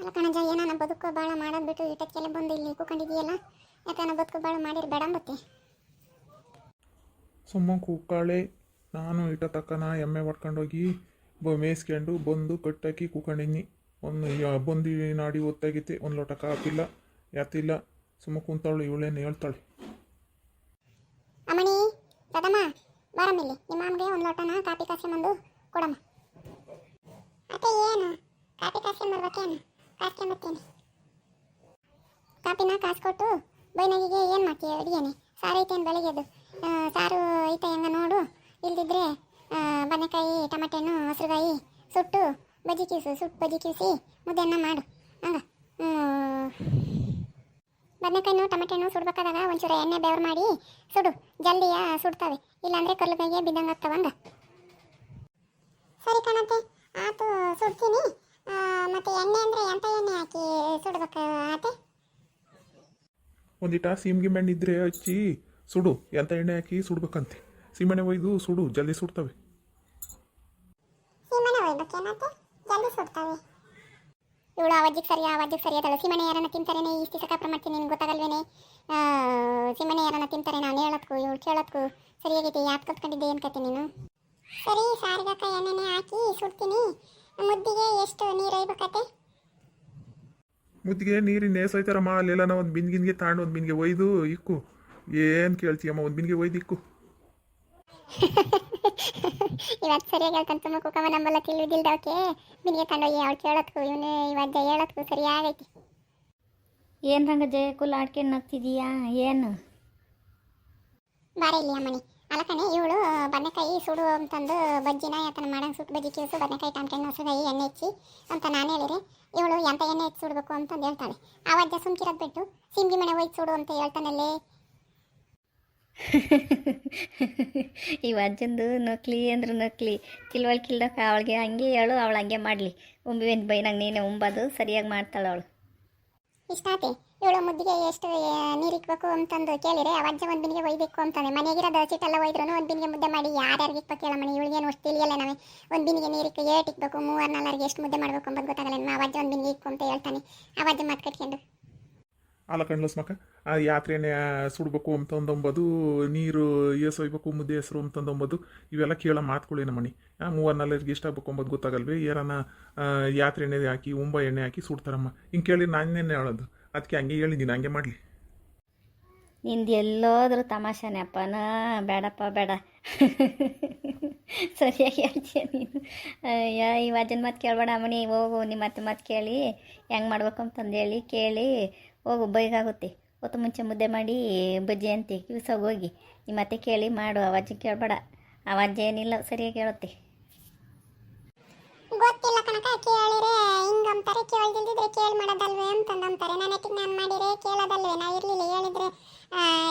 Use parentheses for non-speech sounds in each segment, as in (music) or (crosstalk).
ಅಲ್ಲ ಕಣಜ ಏನಾನ ಬದುಕು ಭಾಳ ಮಾಡೋದು ಬಿಟ್ಟು ಇಟಕ್ಕೆಲ್ಲ ಬಂದು ಇಲ್ಲಿ? ಕೂಕೊಂಡಿದೆಯಲ್ಲ ಯಾಕನ ಬದುಕು ಭಾಳ ಮಾಡಿರಿ ಬೇಡ ಮತ್ತೆ ಸುಮ್ಮ ಕೂಕಾಳೆ. ನಾನು ಇಟ ತಕ್ಕನ ಎಮ್ಮೆ ಹೊಡ್ಕೊಂಡೋಗಿ ಬ ಮೇಯಿಸ್ಕೊಂಡು ಬಂದು ಕಟ್ಟಾಕಿ ಕೂಕೊಂಡಿನಿ ಒಂದು ಬಂದು ನಾಡಿ ಒತ್ತಾಗಿತ್ತೆ ಒಂದು ಲೋಟ ಕಾಪಿಲ್ಲ ಯಾತಿಲ್ಲ ಸುಮ್ಮ ಕುಂತಾಳು ಇವಳೇನು ಹೇಳ್ತಾಳೆ. ಅಮ್ಮಣಿ ದದಮ್ಮ ಬಾರಮ್ಮಿಲ್ಲಿ ನಿಮ್ಮ ಅಮ್ಮಗೆ ಒಂದು ಲೋಟನ ಕಾಪಿ ಬಂದು ಕೊಡಮ್ಮ. ಅತ್ತೆ ಏನು? ಕಾಪಿ ಕಾಸ್ಕೊಂಬರ್ಬೇಕೇನು ಕಾಸ್ಕೊಂಬತ್ತೀನಿ ಕಾಪಿನ ಕಾಸ್ಕೊಟ್ಟು ಬೈನಗಿಗೆ ಏನು ಮಾಡ್ತೀಯ ಅಡುಗೆನೆ? ಸಾರು ಐತೇನು ಬೆಳಗ್ಗೆದು ಸಾರು ಐತೆ ಹೆಂಗ ನೋಡು. ಇಲ್ದಿದ್ರೆ ಬದನೆಕಾಯಿ ಬದನೆಕಾಯಿ ಹಣ್ಣು ಹಸ್ರುಗಾಯಿ ಸುಟ್ಟು ಬಜ್ಜಿ ಕೀಸು ಸುಟ್ಟು ಬಜ್ಜಿ ಕಿವ್ಸಿ ಮುದ್ದೆನ ಮಾಡು. ಹಂಗ. ಬದನೆಕಾಯಿನು ಹಣ್ಣು ಸುಡ್ಬೇಕಾದಾಗ ಒಂಚೂರು ಎಣ್ಣೆ ಬೆವ್ರು ಮಾಡಿ ಸುಡು. ಜಲ್ದಿಯ ಸುಡ್ತವೆ. ಇಲ್ಲಾಂದರೆ ಕರ್ಲುಗಾಯಿಗೆ ಬಿದ್ದಂಗೆ ಆಗ್ತಾವಂಗ ಸರಿ ಕಣತೆ. ಆತು, ಸುಡ್ತೀನಿ. ಮತ್ತೆ ಎಣ್ಣೆ ಅಂದ್ರೆ ಎಂತ ಎಣ್ಣೆ ಹಾಕಿ ಸುಡ್ಬೇಕು ಆತೆ? ಒಂದಿಟ ಸೀಮ್ಗಿಮೆಣ್ಣೆ ಇದ್ರೆ ಹಚ್ಚಿ ಸುಡು. ಎಂತ ಎಣ್ಣೆ ಹಾಕಿ ಸುಡ್ಬೇಕಂತೆ. ಸೀಮೆಣ್ಣೆ ಒಯ್ದು ಸುಡು ಜಲ್ದಿ ಸುಡ್ತವೆ. ಸೀಮೆನೆ ಒಯ್ಬೇಕೇನತ್ತೆ ಜಲ್ದಿ ಸುಡ್ತವೆ. ಇವಳು ಅವಜ್ಜಿಗೆ ಸರಿ ಅವಜ್ಜಿಗೆ ಸರಿ ಅದಳು ಸೀಮೆನೆ ಯಾರನ್ನ ತಿಂತಾರೇನೆ ಇಷ್ಟು ಸ್ಥಿತಿ ಕಾಪ್ರ ಮಾಡ್ತೀನಿ ನಿನ್ಗೆ ಗೊತ್ತಾಗಲ್ವೇನೆ? ಸೀಮೆನೆ ಯಾರನ್ನ ತಿಂತಾರೆ ನಾನು ಹೇಳೋದ್ಕು ಇವಳು ಕೇಳೋದ್ಕು ಸರಿಯಾಗಿದೆ ಯಾಕೆ ಕಲ್ತ್ಕೊಂಡಿದ್ದೆ ಏನು ಕತೆ ನೀನು? ಸರಿ ಸಾರಿಗಕ್ಕ ಎಣ್ಣೆನೆ ಹಾಕಿ ಸುಡ್ತೀನಿ. ಮುದ್ದಿಗೆ ಎಷ್ಟು ನೀರು ಒಯ್ಬೇಕತ್ತೆ ಮುದ್ದಿಗೆ ನೀರಿನ ನೇಸೋಯ್ತಾರಮ್ಮ ಅಲ್ಲೆಲ್ಲ ಒಂದು ಬಿನ್ಗಿನ್ಗೆ ತಾಂಡು ಒಂದು ಬಿನ್ಗೆ ಒಯ್ದು ಇಕ್ಕು. ಏನು ಕೇಳ್ತೀಯಮ್ಮ ಒಂದು ಬಿನ್ಗೆ ಒಯ್ದು ಇಕ್ಕು. (laughs) ಇವತ್ತು ಸರಿಯಾಗಿ ಹೇಳ್ತಾನೆ ತುಂಬ ಕುಕಮ ನಂಬಲ್ಲ ತಿಳಿದಿಲ್ದವಕ್ಕೆ ಬಿನ್ಗೆ ತಂಡೋಗಿ ಅವಳು ಕೇಳೋದ್ಕು ಇವನು ಇವತ್ತು ಹೇಳೋದ್ಕು ಸರಿಯಾಗೈತಿ. ಏನು ರಂಗ ಜಯಕುಲ್ ಆಡ್ಕೊಂಡು ನಗ್ತಿದೀಯಾ? ಏನು? ಬಾರ ಇಲ್ಲಿ ಅಮ್ಮನಿ ಅಲಕಣೆ ಇವಳು ಬದನೆಕಾಯಿ ಸುಡು ಅಂತಂದು ಬಜ್ಜಿನ ಯಾತನ ಮಾಡಂಗೆ ಸುಟ್ಟು ಬಜ್ಜಿ ಕೇಳಿಸು ಬದನೆಕಾಯಿ ಟಮಟೆಣ್ಣು ಹಸುಗಾಯಿ ಎಣ್ಣೆ ಹೆಚ್ಚಿ ಅಂತ ನಾನು ಹೇಳಿರಿ ಇವಳು ಎಂಥ ಎಣ್ಣೆ ಹೆಚ್ಚಿ ಸುಡಬೇಕು ಅಂತಂದು ಹೇಳ್ತಾಳೆ. ಅಜ್ಜ ಸುಮ್ಕಿರೋದು ಬಿಟ್ಟು ಸಿಂಗಿ ಮನೆ ಹೋಯ್ತು ಸುಡು ಅಂತ ಹೇಳ್ತಾನಲ್ಲೇ. (laughs) ಈ ಅಜ್ಜಂದು ನಕ್ಲಿ ಅಂದ್ರೆ ನಕ್ಲಿ. ತಿಳುವಳಿಕಿಲ್ದಕ್ಕ ಅವಳಿಗೆ ಹಂಗೆ ಹೇಳು ಅವಳು ಹಂಗೆ ಮಾಡಲಿ. ಉಂಬಿವೇನು ಬೈನಾಗ ನೀನೆ ಉಂಬದು ಸರಿಯಾಗಿ ಮಾಡ್ತಾಳೆ ಅವಳು. ಇಷ್ಟ ಆತಿ ಇವಳು ಮುದ್ದಿಗೆ ಎಷ್ಟು ನೀರು ಇಕ್ಬೇಕು ಅಂತಂದು ಕೇಳಿದ್ರೆ ಅವಜ್ಜ ಒಂದು ಬಿನಿಗೆ ಒಯ್ಬೇಕು ಅಂತಾನೆ ಮನೆಗಿರ ಚಿಟ್ಟೆಲ್ಲ ಒಯ್ದ್ರು ಒಂದು ಬಿನಿಗೆ ಮುದ್ದೆ ಮಾಡಿ ಯಾರ್ಯಾರಿಗೆ ಇಕ್ಬೇಕು ಹೇಳಮ್ಮನಿ ಇವಳಿಗೇನು ಅಷ್ಟು ತಿಳಿಯಲ್ಲ ನಾವೇ. ಒಂದು ಬಿನಿಗೆ ನೀರಿಕ್ಕೆ ಏಟ್ ಇಕ್ಬೇಕು ಮೂವರು ನಾಲ್ಕರಿಗೆ ಎಷ್ಟು ಮುದ್ದೆ ಮಾಡಬೇಕು ಅಂತ ಗೊತ್ತಾಗಲ್ಲ ನಮ್ಮ ಅವಜ್ಜ ಒಂದು ಬಿನಿಗೆ ಇಕ್ಕು ಅಂತ ಹೇಳ್ತಾನೆ. ಅವಜ್ಜ ಮಾತು ಕಟ್ಕೊಂಡು. ಅಲ್ಲ ಕಣ್ಲಸ್ಮಕ್ಕ ಆ ಯಾತ್ರೆನೇ ಸುಡ್ಬೇಕು ಅಂತಂದೊಂಬದು ನೀರು ಏಸೊಯ್ಬೇಕು ಮುದ್ದೆ ಹೆಸರು ಅಂತಂದೊಂಬದು ಇವೆಲ್ಲ ಕೇಳ ನಮ್ಮ ಮಣಿ ಮೂವರ್ ನಾಲ್ಕರಿಗೆ ಇಷ್ಟ ಆಗ್ಬೇಕು ಅಂಬೋದು ಗೊತ್ತಾಗಲ್ವೇ? ಆ, ಯಾತ್ರೆ ಎಣ್ಣೆ ಹಾಕಿ ಉಂಬ ಎಣ್ಣೆ ಹಾಕಿ ಸುಡ್ತಾರಮ್ಮ. ಹಿಂಗೆ ಕೇಳಿ ನಾನೇನೆ ಹೇಳೋದು. ಅದಕ್ಕೆ ಹಂಗೆ ಹೇಳಿದ್ದೀನಿ ಹಂಗೆ ಮಾಡಲಿ. ನಿಂದು ಎಲ್ಲೋದ್ರೂ ತಮಾಷೆನೇ ಅಪ್ಪನ ಬೇಡಪ್ಪ, ಬೇಡ. ಸರಿಯಾಗಿ ಹೇಳ್ತೀಯ ನೀನು. ಅಯ್ಯೋ, ಈ ಅಜ್ಜನ ಮಾತು ಕೇಳಬೇಡ ಅಮ್ಮನಿ, ಹೋಗು, ನಿಮ್ಮ ಅತ್ತೆ ಮಾತು ಕೇಳಿ, ಹೆಂಗೆ ಮಾಡ್ಬೇಕು ಅಂತಂದು ಹೇಳಿ, ಕೇಳಿ, ಹೋಗು, ಬೈಗಾಗುತ್ತೆ. ಹೊತ್ತು ಮುಂಚೆ ಮುದ್ದೆ ಮಾಡಿ ಬಜ್ಜಿ ಅಂತಿ ಕಿವಿಸೋಗಿ ಹೋಗಿ. ನಿಮ್ಮ ಅತ್ತೆ ಕೇಳಿ ಮಾಡು ಅವಾಜ್ಜಿ ಕೇಳಬೇಡ. ಅವಜ್ಜ ಏನಿಲ್ಲ, ಸರಿಯಾಗಿ ಹೇಳುತ್ತೆ. ಗೊತ್ತಿಲ್ಲ ಕಣಕ ಕೇಳಿರೆ ಹಿಂಗಂತಾರೆ ಕೇಳ್ದಿಲ್ದಿದ್ರೆ ಕೇಳಿ ಮಾಡೋದಲ್ವೇ ಅಂತಂದು ಅಂತಾರೆ ನನ್ನ ಹತ್ತಿಗೆ ನಾನು ಮಾಡಿರೆ ಕೇಳೋದಲ್ವೇ? ನಾ ಇರಲಿಲ್ಲ, ಹೇಳಿದ್ರೆ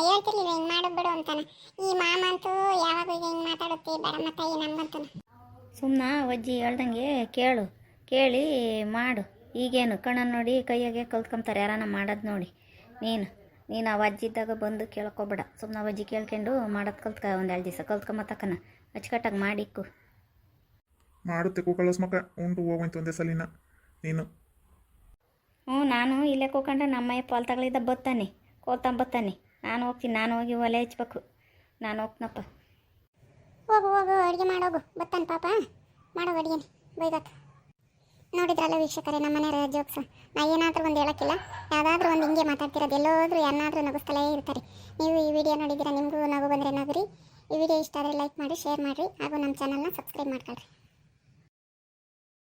ಹೇಳ್ತಿರ್ಲಿಲ್ಲ, ಹಿಂಗೆ ಮಾಡೋದು ಬಿಡು ಅಂತಾನೆ. ಈ ಮಾಮ ಅಂತೂ ಯಾವಾಗ ಹಿಂಗೆ ಮಾತಾಡುತ್ತೆ ಬೇಡಮ್ಮ ತಾಯಿ ನಮ್ಗಂತಾನೆ ಸುಮ್ಮನ ಅಜ್ಜಿ ಹೇಳ್ದಂಗೆ ಕೇಳು, ಕೇಳಿ ಮಾಡು. ಈಗೇನು ಕಣ್ಣನ್ನು ನೋಡಿ, ಕೈಯಾಗೆ ಕಲ್ತ್ಕೊಂತಾರೆ ಯಾರನ್ನ ಮಾಡೋದು ನೋಡಿ. ನೀನು ನೀನು ಅವ ಅಜ್ಜಿದ್ದಾಗ ಬಂದು ಕೇಳ್ಕೊಬೇಡ. ಸುಮ್ಮನೆ ಅಜ್ಜಿ ಕೇಳ್ಕೊಂಡು ಮಾಡೋದು ಕಲ್ತ್ಕ ಒಂದು ಎರಡು ದಿವಸ ಕಲ್ತ್ಕೊಂಬತ್ತಕ್ಕನ ಅಚ್ಚುಕಟ್ಟಾಗಿ ಮಾಡಿಕ್ಕು ಮಾಡುತ್ತೆ ಕೂಕಳಸ್ಮಕ್ಕ ಉಂಟು ಹೋಗೋಯ್ತು ಒಂದೇ ಸಲಿನ. ನೀನು? ಹ್ಞೂ ನಾನು ಇಲ್ಲೇ ಕೂಕೊಂಡ್ರೆ ನಮ್ಮಯ್ಯ ಪಾಲ್ತಗಳಿದ್ದ ಬತ್ತಾನೆ. ಕೋತಂಬತ್ತಾನೆ ನಾನು ಹೋಗ್ತೀನಿ ನಾನು ಹೋಗಿ ಒಲೆ ಹಚ್ಬೇಕು. ನಾನು ಹೋಗ್ನಪ್ಪ. ಹೋಗು ಹೋಗು ಅಡುಗೆ ಮಾಡೋಗು ಬತ್ತಾನೆ ಪಾಪ. ಮಾಡೋ ಅಡುಗೆನೆ ಬೈಗಾತ ನೋಡಿದ್ರಲ್ಲ ವೀಕ್ಷಕರೇ ನಮ್ಮ ಮನೆಯವರ ಜೋಕ್ಸ ನಾ ಏನಾದರೂ ಒಂದು ಹೇಳೋಕ್ಕಿಲ್ಲ. ಯಾವುದಾದ್ರೂ ಒಂದು ಹಿಂಗೆ ಮಾತಾಡ್ತಿರೋದು. ಎಲ್ಲೋದ್ರೂ ಯಾರನ್ನಾದ್ರೂ ನಗಿಸ್ತಲೇ ಇರ್ತಾರೆ. ನೀವು ಈ ವಿಡಿಯೋ ನೋಡಿದ್ದೀರಾ ನಿಮಗೂ ನಗು ಬಂದರೆ ನಗುರಿ. ಈ ವಿಡಿಯೋ ಇಷ್ಟ ಆದರೆ ಲೈಕ್ ಮಾಡಿ ಶೇರ್ ಮಾಡಿರಿ. ಹಾಗೂ ನಮ್ಮ ಚಾನಲ್ನ ಸಬ್ಸ್ಕ್ರೈಬ್ ಮಾಡ್ಕೊಳ್ರಿ.